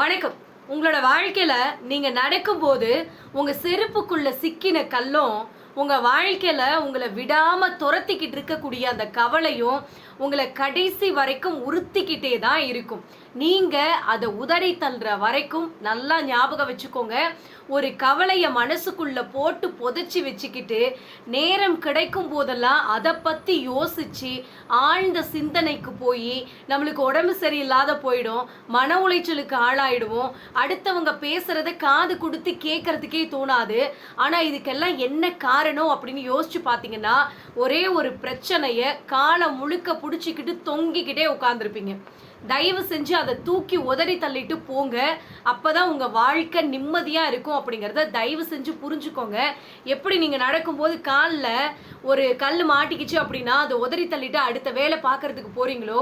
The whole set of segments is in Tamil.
வணக்கம். உங்களோட வாழ்க்கையில் நீங்கள் நடக்கும்போது உங்கள் செருப்புக்குள்ளே சிக்கின கல்லும் உங்கள் வாழ்க்கையில் உங்களை விடாமல் துரத்திக்கிட்டு இருக்கக்கூடிய அந்த கவலையும் உங்களை கடைசி வரைக்கும் உறுத்திக்கிட்டே தான் இருக்கும். நீங்க அதை உதறி தள்ளுற வரைக்கும் நல்லா ஞாபகம் வச்சுக்கோங்க. ஒரு கவலைய மனசுக்குள்ள போட்டு புதைச்சி வச்சுக்கிட்டு நேரம் கிடைக்கும் போதெல்லாம் அதை பத்தி யோசிச்சு ஆழ்ந்த சிந்தனைக்கு போய் நம்மளுக்கு உடம்பு சரியில்லாத போயிடும் மன உளைச்சலுக்கு ஆளாயிடுவோம். அடுத்தவங்க பேசுறத காது கொடுத்து கேட்கறதுக்கே தோணாது. ஆனா இதுக்கெல்லாம் என்ன காரணம் அப்படின்னு யோசிச்சு பார்த்தீங்கன்னா ஒரே ஒரு பிரச்சனைய காலம் முழுக்க பிடிச்சிக்கிட்டு தொங்கிக்கிட்டே உட்காந்துருப்பீங்க தயவு செஞ்சு அதை தூக்கி உதறி தள்ளிட்டு போங்க. அப்பதான் உங்கள் வாழ்க்கை நிம்மதியாக இருக்கும் அப்படிங்கிறத தயவு செஞ்சு புரிஞ்சுக்கோங்க. எப்படி நீங்கள் நடக்கும்போது காலில் ஒரு கல் மாட்டிக்கிச்சு அப்படின்னா அதை உதறி தள்ளிட்டு அடுத்த வேலை பார்க்கறதுக்கு போகிறீங்களோ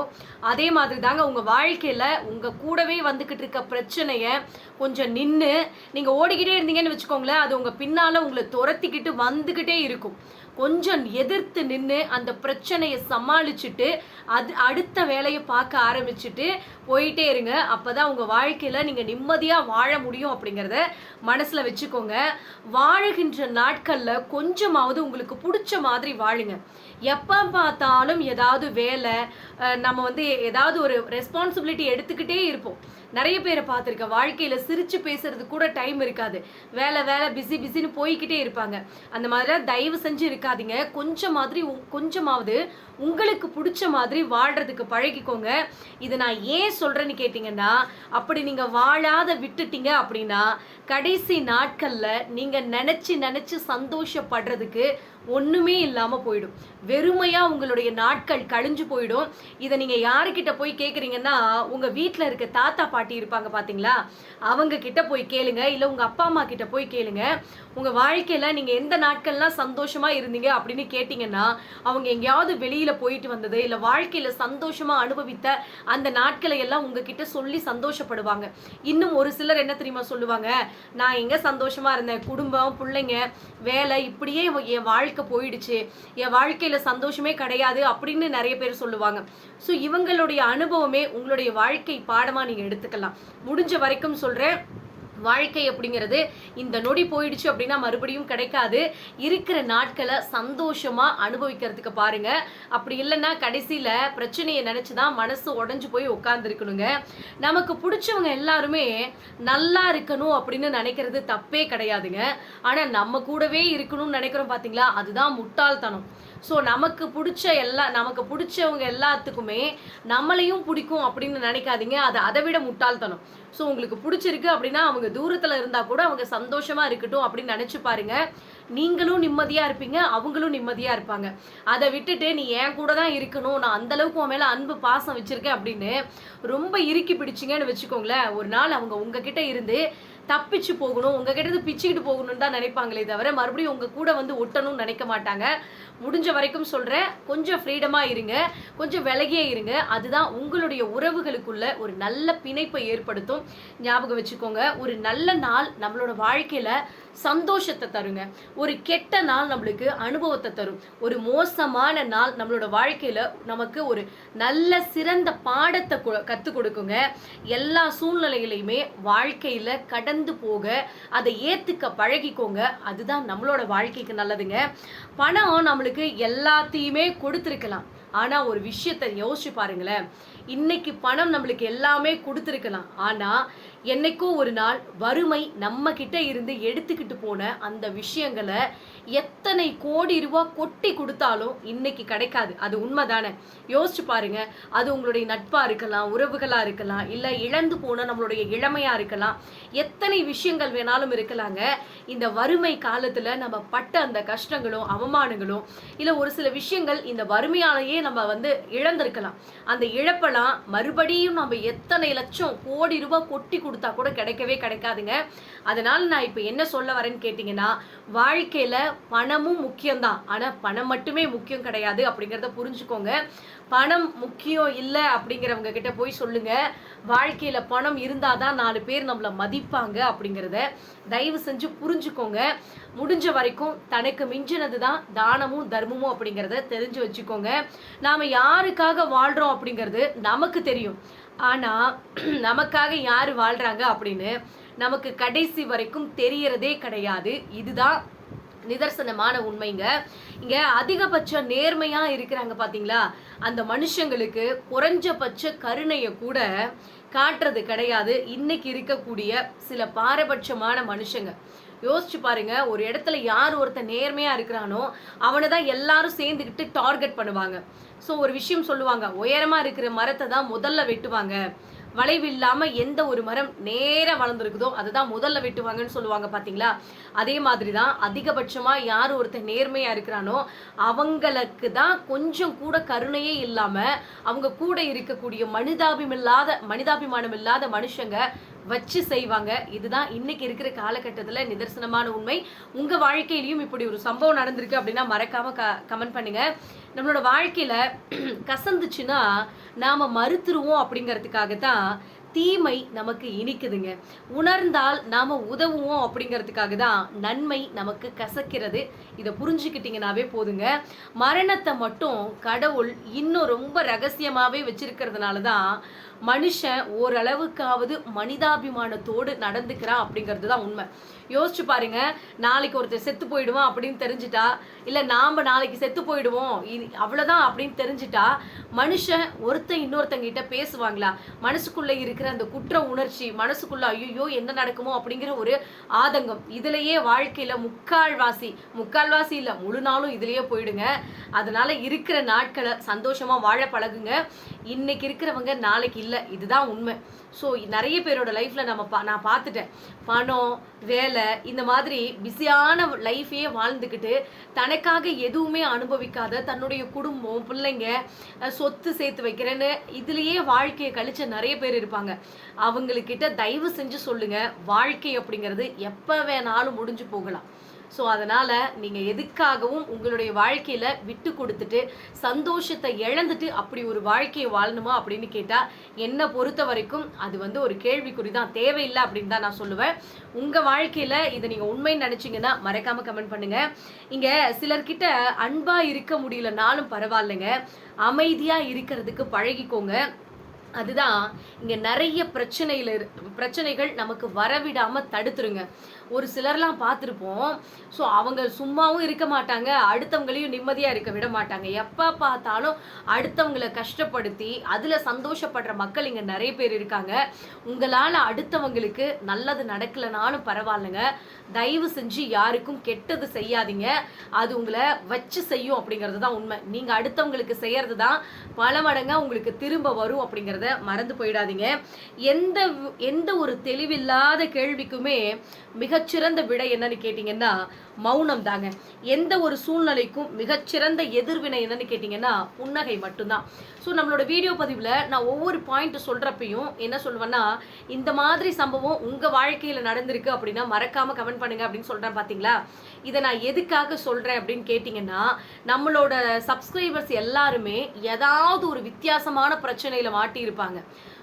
அதே மாதிரி தாங்க உங்கள் வாழ்க்கையில் உங்கள் கூடவே வந்துக்கிட்டு இருக்க பிரச்சனையை கொஞ்சம் நின்று நீங்கள் ஓடிக்கிட்டே இருந்தீங்கன்னு வச்சுக்கோங்களேன் அது உங்கள் பின்னால் உங்களை துரத்திக்கிட்டு வந்துக்கிட்டே இருக்கும். கொஞ்சம் எதிர்த்து நின்று அந்த பிரச்சனையை சமாளிச்சுட்டு அது அடுத்த வேலையை பார்க்க ஆரம்பிச்சுட்டு போயிட்டே இருங்க. அப்போ தான் உங்கள் வாழ்க்கையில் நீங்கள் நிம்மதியாக வாழ முடியும் அப்படிங்கிறத மனசில் வச்சுக்கோங்க. வாழுகின்ற நாட்களில் கொஞ்சமாவது உங்களுக்கு பிடிச்ச மாதிரி வாழுங்க. எப்போ பார்த்தாலும் ஏதாவது வேலை நம்ம வந்து ஏதாவது ஒரு ரெஸ்பான்சிபிலிட்டி எடுத்துக்கிட்டே இருப்போம். நிறைய பேரை பார்த்துருக்கேன் வாழ்க்கையில் சிரித்து பேசுறது கூட டைம் இருக்காது. வேலை வேலை பிஸி பிஸின்னு போய்கிட்டே இருப்பாங்க. அந்த மாதிரிலாம் தயவு செஞ்சு இருக்காதீங்க. கொஞ்சம் மாதிரி உ- கொஞ்சமாவது உங்களுக்கு பிடிச்ச மாதிரி வாழ்கிறதுக்கு பழகிக்கோங்க. இதை நான் ஏன் சொல்கிறேன்னு கேட்டிங்கன்னா அப்படி நீங்கள் வாழாத விட்டுட்டீங்க அப்படின்னா கடைசி நாட்களில் நீங்கள் நினச்சி நினச்சி சந்தோஷப்படுறதுக்கு ஒன்றுமே இல்லாமல் போயிடும். வெறுமையாக உங்களுடைய நாட்கள் கழிஞ்சு போயிடும். இதை நீங்கள் யாருக்கிட்ட போய் கேட்குறீங்கன்னா உங்கள் வீட்டில் இருக்க தாத்தா பாட்டி இருப்பாங்க பார்த்தீங்களா அவங்க கிட்ட போய் கேளுங்க. இல்லை உங்கள் அப்பா அம்மா கிட்ட போய் கேளுங்க. உங்கள் வாழ்க்கையில் நீங்கள் எந்த நாட்கள்லாம் சந்தோஷமாக இருந்தீங்க அப்படின்னு கேட்டிங்கன்னா அவங்க எங்கேயாவது வெளியில் போயிட்டு வந்தது இல்லை வாழ்க்கையில் சந்தோஷமாக அனுபவித்த அந்த நாட்களை எல்லாம் உங்ககிட்ட சொல்லி சந்தோஷப்படுவாங்க. இன்னும் ஒரு சிலர் என்ன தெரியுமா சொல்லுவாங்க? நான் எங்கே சந்தோஷமாக இருந்தேன்? குடும்பம் பிள்ளைங்க வேலை இப்படியே என் வாழ்க்கை போயிடுச்சு. என் வாழ்க்கையில சந்தோஷமே கிடையாது அப்படின்னு நிறைய பேர் சொல்லுவாங்க. ஸோ இவங்களுடைய அனுபவமே உங்களுடைய வாழ்க்கை பாடமா நீங்கள் எடுத்துக்கலாம். முடிஞ்ச வரைக்கும் சொல்றேன். வாழ்க்கை அப்படிங்கிறது இந்த நொடி போயிடுச்சு அப்படின்னா மறுபடியும் கிடைக்காது. இருக்கிற நாட்களை சந்தோஷமா அனுபவிக்கிறதுக்கு பாருங்க. அப்படி இல்லைன்னா கடைசியில பிரச்சனையை நினைச்சுதான் மனசு உடஞ்சு போய் உட்காந்துருக்கணுங்க நமக்கு பிடிச்சவங்க எல்லாருமே நல்லா இருக்கணும் அப்படின்னு நினைக்கிறது தப்பே கிடையாதுங்க. ஆனா நம்ம கூடவே இருக்கணும்னு நினைக்கிறோம் பாத்தீங்களா? அதுதான் முட்டாள்தனம். ஸோ நமக்கு பிடிச்ச எல்லா நமக்கு பிடிச்சவங்க எல்லாத்துக்குமே நம்மளையும் பிடிக்கும் அப்படின்னு நினைக்காதீங்க. அது அதை விட முட்டாள்தனம். ஸோ உங்களுக்கு பிடிச்சிருக்கு அப்படின்னா அவங்க தூரத்தில் இருந்தால் கூட அவங்க சந்தோஷமாக இருக்கட்டும் அப்படின்னு நினச்சி பாருங்க. நீங்களும் நிம்மதியாக இருப்பீங்க அவங்களும் நிம்மதியாக இருப்பாங்க. அதை விட்டுட்டு நீ என் கூட தான் இருக்கணும். நான் அந்தளவுக்கு உன் மேலே அன்பு பாசம் வச்சுருக்கேன் அப்படின்னு ரொம்ப இறுக்கி பிடிச்சிங்கன்னு வச்சுக்கோங்களேன். ஒரு நாள் அவங்க உங்ககிட்ட இருந்து தப்பிச்சு போகணும். உங்ககிட்ட இருந்து பிச்சுக்கிட்டு போகணும்னு தான் நினைப்பாங்களே தவிர மறுபடியும் உங்கள் கூட வந்து ஒட்டணும்னு நினைக்க மாட்டாங்க. முடிஞ்ச வரைக்கும் சொல்கிறேன் கொஞ்சம் ஃப்ரீடமாக இருங்க. கொஞ்சம் விலகியே இருங்க. அதுதான் உங்களுடைய உறவுகளுக்குள்ள ஒரு நல்ல பிணைப்பை ஏற்படுத்தும். ஞாபகம் வச்சுக்கோங்க. ஒரு நல்ல நாள் நம்மளோட வாழ்க்கையில் சந்தோஷத்தை தருங்க. ஒரு கெட்ட நாள் நம்மளுக்கு அனுபவத்தை தரும். ஒரு மோசமான நாள் நம்மளோட வாழ்க்கையில் நமக்கு ஒரு நல்ல சிறந்த பாடத்தை கற்றுக் கொடுக்குங்க. எல்லா சூழ்நிலைகளையுமே வாழ்க்கையில் கடந்து போக அதை ஏற்றுக்க பழகிக்கோங்க. அதுதான் நம்மளோட வாழ்க்கைக்கு நல்லதுங்க. பணம் நம்மளுக்கு எல்லாத்தையுமே கொடுத்துருக்கலாம். ஆனால் ஒரு விஷயத்தை யோசிச்சு பாருங்களேன். இன்னைக்கு பணம் நம்மளுக்கு எல்லாமே கொடுத்துருக்கலாம். ஆனால் என்னைக்கோ ஒரு நாள் வறுமை நம்ம கிட்ட இருந்து எடுத்துக்கிட்டு போன அந்த விஷயங்களை எத்தனை கோடி ரூபா கொட்டி கொடுத்தாலும் இன்னைக்கு கிடைக்காது. அது உண்மைதானே? யோசிச்சு பாருங்க. அது உங்களுடைய நட்பாக இருக்கலாம் உறவுகளாக இருக்கலாம் இல்லை இழந்து போன நம்மளுடைய இளமையாக இருக்கலாம். எத்தனை விஷயங்கள் வேணாலும் இருக்கலாங்க. இந்த வறுமை காலத்தில் நம்ம பட்ட அந்த கஷ்டங்களும் அவமானங்களும் இல்லை ஒரு சில விஷயங்கள் இந்த வறுமையாலேயே நம்ம வந்து இழந்திருக்கலாம். அந்த இழப்பெல்லாம் மறுபடியும் நம்ம எத்தனை லட்சம் கோடி ரூபாய் கொட்டி கொடுத்தா கூட கிடைக்கவே கிடைக்காதுங்க. அதனால் நான் இப்போ என்ன சொல்ல வரேன்னு கேட்டிங்கன்னா வாழ்க்கையில் பணமும் முக்கியம்தான். ஆனால் பணம் மட்டுமே முக்கியம் கிடையாது அப்படிங்கிறத புரிஞ்சுக்கோங்க. பணம் முக்கியம் இல்லை அப்படிங்கிறவங்க கிட்ட போய் சொல்லுங்க. வாழ்க்கையில பணம் இருந்தால் தான் நாலு பேர் நம்மளை மதிப்பாங்க அப்படிங்கிறத தயவு செஞ்சு புரிஞ்சுக்கோங்க. முடிஞ்ச வரைக்கும் தனக்கு மிஞ்சினது தான் தானமும் தர்மமும் அப்படிங்கிறத தெரிஞ்சு வச்சுக்கோங்க. நாம் யாருக்காக வாழ்கிறோம் அப்படிங்கிறது நமக்கு தெரியும். ஆனால் நமக்காக யார் வாழ்கிறாங்க அப்படின்னு நமக்கு கடைசி வரைக்கும் தெரியறதே கிடையாது. இதுதான் நிதர்சனமான உண்மைங்க. இங்க அதிகபட்ச நேர்மையா இருக்கிறாங்க பாத்தீங்களா? அந்த மனுஷங்களுக்கு குறைஞ்சபட்ச கருணையை கூட காட்டுறது கிடையாது. இன்னைக்கு இருக்கக்கூடிய சில பாரபட்சமான மனுஷங்க. யோசிச்சு பாருங்க ஒரு இடத்துல யார் ஒருத்தன் நேர்மையா இருக்கிறானோ அவனை தான் எல்லாரும் சேர்ந்துக்கிட்டு டார்கெட் பண்ணுவாங்க. ஸோ ஒரு விஷயம் சொல்லுவாங்க உயரமா இருக்கிற மரத்தை தான் முதல்ல வெட்டுவாங்க. வளைவு எந்த ஒரு மரம் நேரா வளர்ந்துருக்குதோ அதுதான் முதல்ல வெட்டுவாங்கன்னு சொல்லுவாங்க பாத்தீங்களா? அதே மாதிரி தான் அதிகபட்சமா யார் ஒருத்தன் நேர்மையா இருக்கிறானோ அவங்களுக்கு தான் கொஞ்சம் கூட கருணையே இல்லாம அவங்க கூட இருக்கக்கூடிய மனிதாபிமில்லாத மனிதாபிமானம் இல்லாத மனுஷங்க வச்சு செய்வாங்க. இதுதான் இன்னைக்கு இருக்கிற காலகட்டத்தில் நிதர்சனமான உண்மை. உங்க வாழ்க்கையிலையும் இப்படி ஒரு சம்பவம் நடந்திருக்கு அப்படின்னா மறக்காம க கமெண்ட் பண்ணுங்க. நம்மளோட வாழ்க்கையில கசந்துச்சுன்னா நாம மறுத்துருவோம் அப்படிங்கிறதுக்காக தான் தீமை நமக்கு இனிக்குதுங்க. உணர்ந்தால் நாம உதவுவோம் அப்படிங்கிறதுக்காக தான் நன்மை நமக்கு கசக்கிறது. இதை புரிஞ்சுக்கிட்டீங்கனாவே போதுங்க. மரணத்தை மட்டும் கடவுள் இன்னும் ரொம்ப ரகசியமாவே வச்சிருக்கிறதுனால தான் மனுஷன் ஓரளவுக்காவது மனிதாபிமானத்தோடு நடந்துக்கிறான் அப்படிங்கிறது தான் உண்மை. யோசிச்சு பாருங்க நாளைக்கு ஒருத்தர் செத்து போயிடுவான் அப்படின்னு தெரிஞ்சுட்டா இல்லை நாம் நாளைக்கு செத்து போயிடுவோம் இது அவ்வளோதான் அப்படின்னு தெரிஞ்சுட்டா மனுஷன் ஒருத்தன் இன்னொருத்தங்கிட்ட பேசுவாங்களா? மனசுக்குள்ளே இருக்கிற அந்த குற்ற உணர்ச்சி மனசுக்குள்ளே ஐயோ என்ன நடக்குமோ அப்படிங்கிற ஒரு ஆதங்கம். இதுலேயே வாழ்க்கையில் முக்கால்வாசி முக்கால்வாசி இல்லை முழு நாளும் இதுலேயே போயிடுங்க. அதனால் இருக்கிற நாட்களை சந்தோஷமாக வாழ பழகுங்க. இன்னைக்கு இருக்கிறவங்க நாளைக்கு இல்லை. இதுதான் உண்மை. ஸோ நிறைய பேரோட லைஃப்பில் நம்ம பா நான் பார்த்துட்டேன். பணம் வேலை இந்த மாதிரி பிஸியான லைஃபையே வாழ்ந்துக்கிட்டு தனக்காக எதுவுமே அனுபவிக்காத தன்னுடைய குடும்பம் பிள்ளைங்க சொத்து சேர்த்து வைக்கிறேன்னு இதுலேயே வாழ்க்கையை கழிச்ச நிறைய பேர் இருப்பாங்க. அவங்களுக்கிட்ட தயவு செஞ்சு சொல்லுங்கள் வாழ்க்கை அப்படிங்கிறது எப்போ வேணாலும் முடிஞ்சு போகலாம். ஸோ அதனால் நீங்கள் எதுக்காகவும் உங்களுடைய வாழ்க்கையில் விட்டு கொடுத்துட்டு சந்தோஷத்தை இழந்துட்டு அப்படி ஒரு வாழ்க்கையை வாழணுமா அப்படின்னு கேட்டால் என்னை பொறுத்த வரைக்கும் அது வந்து ஒரு கேள்விக்குறி தான். தேவையில்லை அப்படின்னு தான் நான் சொல்லுவேன். உங்கள் வாழ்க்கையில் இதை நீங்கள் உண்மைன்னு நினச்சிங்கன்னா மறக்காமல் கமெண்ட் பண்ணுங்கள் இங்கே சிலர்கிட்ட அன்பாக இருக்க முடியலனாலும் பரவாயில்லைங்க. அமைதியாக இருக்கிறதுக்கு பழகிக்கோங்க. அதுதான் இங்கே நிறைய பிரச்சனையில் இரு- பிரச்சனைகள் நமக்கு வரவிடாமல் தடுத்துருங்க. ஒரு சிலர்லாம் பார்த்துருப்போம். ஸோ அவங்க சும்மாவும் இருக்க மாட்டாங்க. அடுத்தவங்களையும் நிம்மதியாக இருக்க விட மாட்டாங்க. எப்போ பார்த்தாலும் அடுத்தவங்களை கஷ்டப்படுத்தி அதில் சந்தோஷப்படுற மக்கள் இங்கே நிறைய பேர் இருக்காங்க. உங்களால் அடுத்தவங்களுக்கு நல்லது நடக்கலனாலும் பரவாயில்லைங்க. தயவு செஞ்சு யாருக்கும் கெட்டது செய்யாதீங்க. அது உங்களை வச்சு செய்யும் அப்படிங்கிறது தான் உண்மை. நீங்கள் அடுத்தவங்களுக்கு செய்யறது தான் பல மடங்காக உங்களுக்கு திரும்ப வரும் அப்படிங்கிறத மறந்து போயிடாதீங்க. எந்த எந்த ஒரு தெளிவில்லாத கேள்விக்குமே மிக மிகச்சிறந்த விடை என்னன்னு கேட்டிங்கன்னா மௌனம் தாங்க எந்த ஒரு சூழ்நிலைக்கும் மிகச்சிறந்த எதிர்வினை என்னன்னு கேட்டிங்கன்னா புன்னகை மட்டும்தான். ஸோ நம்மளோட வீடியோ பதிவில் நான் ஒவ்வொரு பாயிண்ட் சொல்கிறப்பையும் என்ன சொல்லுவேன்னா இந்த மாதிரி சம்பவம் உங்கள் வாழ்க்கையில் நடந்திருக்கு அப்படின்னா மறக்காமல் கமெண்ட் பண்ணுங்க அப்படின்னு சொல்கிறேன் பார்த்தீங்களா இதை நான் எதுக்காக சொல்கிறேன் அப்படின்னு கேட்டிங்கன்னா நம்மளோட சப்ஸ்கிரைபர்ஸ் எல்லாருமே ஏதாவது ஒரு வித்தியாசமான பிரச்சனையில் மாட்டியிருப்பாங்க.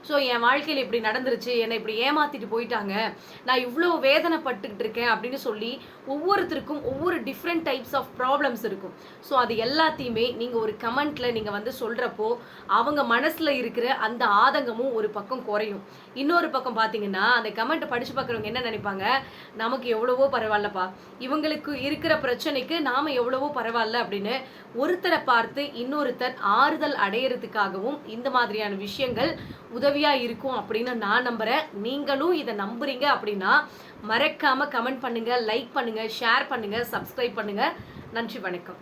ஸோ என் வாழ்க்கையில் இப்படி நடந்துருச்சு. என்னை இப்படி ஏமாத்திட்டு போயிட்டாங்க. நான் இவ்வளோ வேதனைப்பட்டுக்கிட்டு இருக்கேன் அப்படின்னு சொல்லி ஒவ்வொருத்தருக்கும் ஒவ்வொரு டிஃப்ரெண்ட் டைப்ஸ் ஆஃப் ப்ராப்ளம்ஸ் இருக்கும். ஸோ அது எல்லாத்தையுமே நீங்கள் ஒரு கமெண்ட்டில் நீங்கள் வந்து சொல்கிறப்போ அவங்க மனசில் இருக்கிற அந்த ஆதங்கமும் ஒரு பக்கம் குறையும். இன்னொரு பக்கம் பார்த்தீங்கன்னா அந்த கமெண்ட்டை படித்து பார்க்குறவங்க என்ன நினைப்பாங்க? நமக்கு எவ்வளவோ பரவாயில்லப்பா. இவங்களுக்கு இருக்கிற பிரச்சனைக்கு நாம எவ்வளவோ பரவாயில்ல அப்படின்னு ஒருத்தரை பார்த்து இன்னொருத்தர் ஆறுதல் அடையிறதுக்காகவும் இந்த மாதிரியான விஷயங்கள் உதவியாக இருக்கும் அப்படின்னு நான் நம்புறேன். நீங்களும் இதை நம்புறீங்க அப்படின்னா மறக்காமல் கமெண்ட் பண்ணுங்கள் லைக் பண்ணுங்கள் ஷேர் பண்ணுங்கள் சப்ஸ்கிரைப் பண்ணுங்கள் நன்றி வணக்கம்.